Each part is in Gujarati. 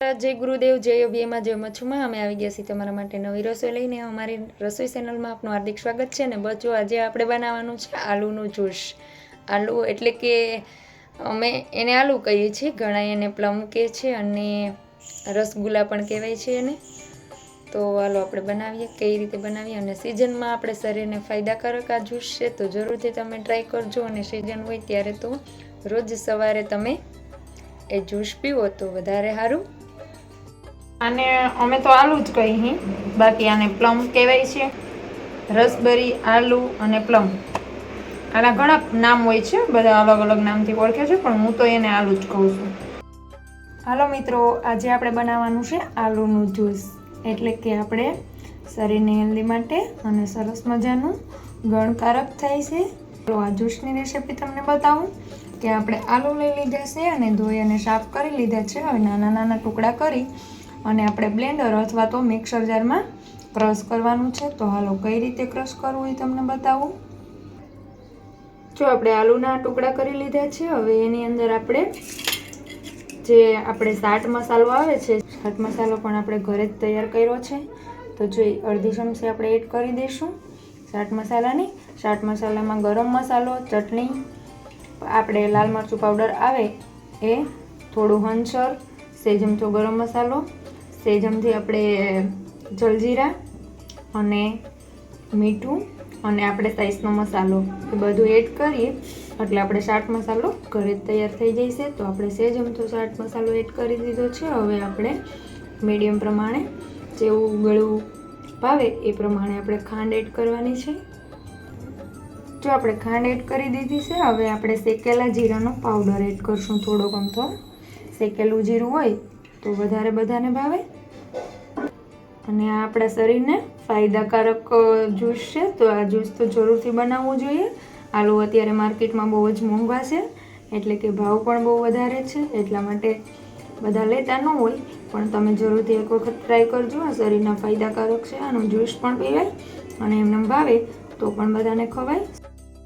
જય ગુરુદેવ જય અભિયમાં જય મચ્છુમાં અમે આવી ગયા છીએ તમારા માટે નવી રસોઈ લઈને. અમારી રસોઈ ચેનલમાં આપનું હાર્દિક સ્વાગત છે ને બચો આજે આપણે બનાવવાનું છે આલુનું જ્યુસ આલુ એટલે કે અમે એને આલુ કહીએ છીએ ઘણા એને પ્લમ કહે છે અને રસગુલ્લા પણ કહેવાય છે એને. તો હાલો આપણે બનાવીએ, કઈ રીતે બનાવીએ અને સિઝનમાં આપણે શરીરને ફાયદાકારક આ જ્યુસ છે તો જરૂરથી તમે ટ્રાય કરજો અને સિઝન હોય ત્યારે તો રોજ સવારે તમે એ જ્યુસ પીવો તો વધારે સારું. આને અમે તો આલુ જ કહી બાકી આને પ્લમ કહેવાય છે. રસબરી, આલુ અને પ્લમ આના ઘણા નામ હોય છે, બધા અલગ અલગ નામથી ઓળખે છે, પણ હું તો એને આલુ જ કહું છું. હાલો મિત્રો, આજે આપણે બનાવવાનું છે આલુનું જ્યુસ. એટલે કે આપણે શરીરને હેલ્ધી માટે અને સરસ મજાનું ગણકારક થાય છે. તો આ જ્યુસની રેસીપી તમને બતાવું કે આપણે આલુ લઈ લીધા છે અને ધોઈ અને સાફ કરી લીધા છે. હવે નાના નાના ટુકડા કરી અને આપણે બ્લેન્ડર અથવા તો મિક્સર જારમાં ક્રશ કરવાનું છે. તો હાલો કઈ રીતે ક્રશ કરવું એ તમને બતાવું. જો આપણે આલુના ટુકડા કરી લીધા છે. હવે એની અંદર આપણે જે આપણે સાટ મસાલો આવે છે, સાટ મસાલો પણ આપણે ઘરે જ તૈયાર કર્યો છે. તો જો અડધી ચમચી આપણે એડ કરી દઈશું સાટ મસાલાની. સાટ મસાલામાં ગરમ મસાલો, ચટણી, આપણે લાલ મરચું પાવડર આવે એ, થોડું હંસર સેજમચો ગરમ મસાલો સેજમથી આપણે જલજીરા અને મીઠું અને આપણે સાઈસનો મસાલો એ બધું એડ કરીએ. એટલે આપણે ચાટ મસાલો ઘરે જ તૈયાર થઈ જશે તો આપણે સેજમચો ચાટ મસાલો એડ કરી દીધો છે. હવે આપણે મીડિયમ પ્રમાણે જેવું ગળું ભાવે એ પ્રમાણે આપણે ખાંડ એડ કરવાની છે. જો આપણે ખાંડ એડ કરી દીધી છે, હવે આપણે શેકેલા જીરાનો પાવડર એડ કરશું થોડોક અમથો શેકેલું જીરું હોય તો વધારે બધાને ભાવે. અને આ આપણા શરીરને ફાયદાકારક જ્યુસ છે. તો આ જ્યુસ તો જરૂરથી બનાવવું જોઈએ. આલુ અત્યારે માર્કેટમાં બહુ જ મોંઘા છે. એટલે કે ભાવ પણ બહુ વધારે છે. એટલા માટે બધા લેતા ન હોય. પણ તમે જરૂરથી એક વખત ટ્રાય કરજો. આ શરીરના ફાયદાકારક છે. આનું જ્યુસ પણ પીવાય. અને એમને ભાવે તો પણ બધાને ખવાય.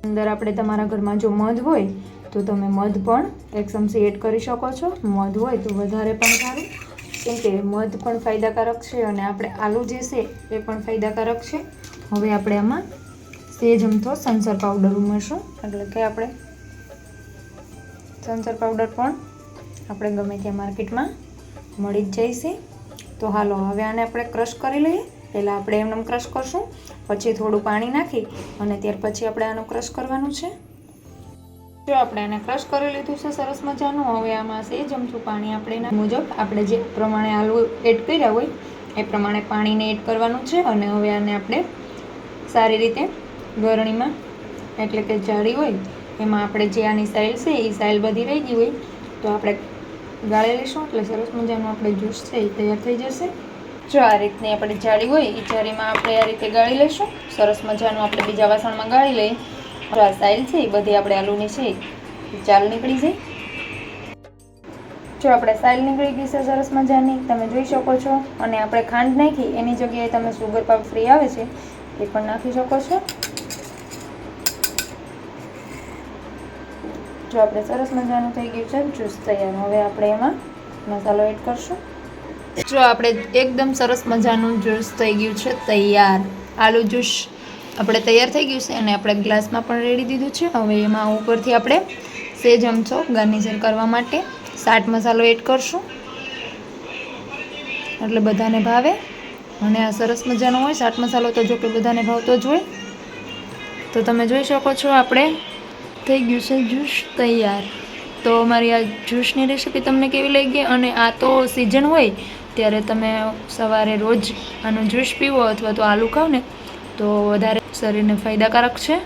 અંદર આપણે તમારા ઘરમાં જો મધ હોય તો તમે મધ પણ એક ચમચી એડ કરી શકો છો. મધ હોય તો વધારે પણ સારું. કેમ કે મધ પણ ફાયદાકારક છે અને આપણે આલુ જે છે એ પણ ફાયદાકારક છે. હવે આપણે આમાં સેજ અમથો સંસર પાવડર ઉમેરશું. એટલે કે આપણે સંસર પાવડર પણ આપણે ગમે ત્યાં માર્કેટમાં મળી જ છે. તો હાલો, હવે આને આપણે ક્રશ કરી લઈએ. પહેલાં આપણે એમને ક્રશ કરશું. પછી થોડું પાણી નાખી અને ત્યાર પછી આપણે આનું ક્રશ કરવાનું છે. જો આપણે એને ક્રશ કરી લીધું છે, સરસ મજાનું. હવે આમાં એ ચમચું પાણી આપણે એના મુજબ. આપણે જે પ્રમાણે આલુ એડ કર્યા હોય, એ પ્રમાણે પાણીને એડ કરવાનું છે અને હવે આને આપણે સારી રીતે ગરણીમાં, એટલે કે જાળી હોય, એમાં આપણે જે આની સાઇલ છે, એ સાઇલ બધી રહી ગઈ હોય, તો આપણે ગાળી લઈશું. એટલે સરસ મજાનું આપણે જ્યુસ છે, એ તૈયાર થઈ જશે. જો આ રીતની આપણે જાળી હોય, એ જાળીમાં આપણે આ રીતે ગાળી લઈશું. સરસ મજાનું આપણે બીજા વાસણમાં ગાળી લઈએ. આ છે, એ બધી આપણે આલુની છે. ચાલ નીકળી જાય જો આપણે સાઇલ નીકળી ગઈ છે, સરસ મજાની, તમે જોઈ શકો છો. અને આપણે ખાંડ નાખી, એની જગ્યાએ તમે સુગર પાવ ફ્રી આવે છે, એ પણ નાખી શકો છો. જો આપણે સરસ મજાનું થઈ ગયું છે જ્યુસ તૈયાર. હવે આપણે એમાં મસાલો એડ કરશું. જો આપણે એકદમ સરસ મજાનું જ્યુસ થઈ ગયું છે, તૈયાર. આલુ જ્યુસ આપણે તૈયાર થઈ ગયું છે અને આપણે ગ્લાસમાં પણ રેડી દીધું છે. હવે એમાં ઉપરથી આપણે સેજ ચમચો ગાર્નિશર કરવા માટે સાટ મસાલો એડ કરશું. એટલે બધાને ભાવે. અને આ સરસ મજાનો હોય, સાટ મસાલો તો જો કે બધાને ભાવતો જ હોય. તો તમે જોઈ શકો છો, આપણે થઈ ગયું છે જ્યુસ તૈયાર. તો મારી આ જ્યુસની રેસીપી તમને કેવી લાગી અને આ તો સિઝન હોય, ત્યારે તમે સવારે રોજ આનું જ્યુસ પીવો અથવા તો આલુ ખાઓ ને તો વધારે શરીરને ફાયદાકારક છે.